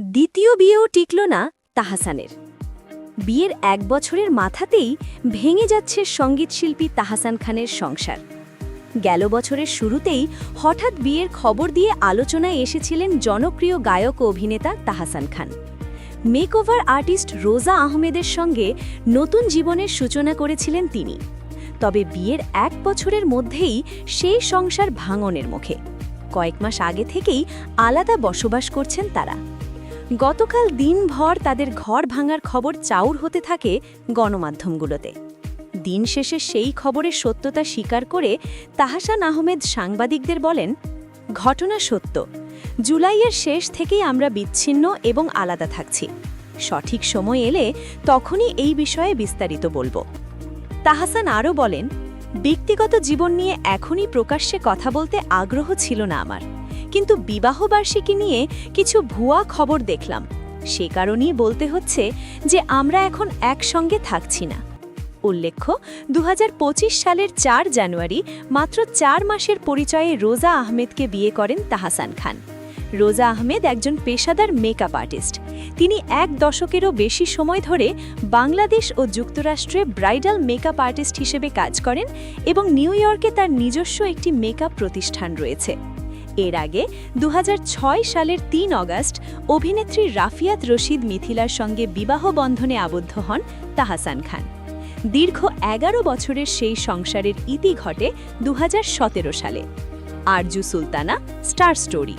দ্বিতীয় বিয়েও টিকল না তাহাসানের। বিয়ের এক বছরের মাথাতেই ভেঙে যাচ্ছে সঙ্গীতশিল্পী তাহাসান খানের সংসার। গেল বছরের শুরুতেই হঠাৎ বিয়ের খবর দিয়ে আলোচনায় এসেছিলেন জনপ্রিয় গায়ক ও অভিনেতা তাহাসান খান। মেকওভার আর্টিস্ট রোজা আহমেদের সঙ্গে নতুন জীবনের সূচনা করেছিলেন তিনি। তবে বিয়ের এক বছরের মধ্যেই সেই সংসার ভাঙনের মুখে। কয়েক মাস আগে থেকেই আলাদা বসবাস করছেন তারা। গতকাল দিনভর তাদের ঘর ভাঙার খবর চাউর হতে থাকে গণমাধ্যমগুলোতে। দিন শেষে সেই খবরের সত্যতা স্বীকার করে তাহাসান আহমেদ সাংবাদিকদের বলেন, ঘটনা সত্য। জুলাইয়ের শেষ থেকেই আমরা বিচ্ছিন্ন এবং আলাদা থাকছি। সঠিক সময় এলে তখনই এই বিষয়ে বিস্তারিত বলব। তাহাসান আরও বলেন, ব্যক্তিগত জীবন নিয়ে এখনই প্রকাশ্যে কথা বলতে আগ্রহ ছিল না আমার। কিন্তু বিবাহবার্ষিকী নিয়ে কিছু ভুয়া খবর দেখলাম। সে কারণেই বলতে হচ্ছে যে আমরা এখন একসঙ্গে থাকছি না। উল্লেখ্য দু হাজার পঁচিশ সালের চার জানুয়ারি মাত্র চার মাসের পরিচয়ে রোজা আহমেদকে বিয়ে করেন তাহাসান খান। রোজা আহমেদ একজন পেশাদার মেকআপ আর্টিস্ট। তিনি এক দশকেরও বেশি সময় ধরে বাংলাদেশ ও যুক্তরাষ্ট্রে ব্রাইডাল মেকআপ আর্টিস্ট হিসেবে কাজ করেন এবং নিউ ইয়র্কে তার নিজস্ব একটি মেকআপ প্রতিষ্ঠান রয়েছে। এর আগে দু হাজার ছয় সালের তিন অগাস্ট অভিনেত্রী রাফিয়াত রশিদ মিথিলার সঙ্গে বিবাহ বন্ধনে আবদ্ধ হন তাহাসান খান। দীর্ঘ এগারো বছরের সেই সংসারের ইতি ঘটে দু হাজার সতেরো সালে। Arzoo Sultana, star story.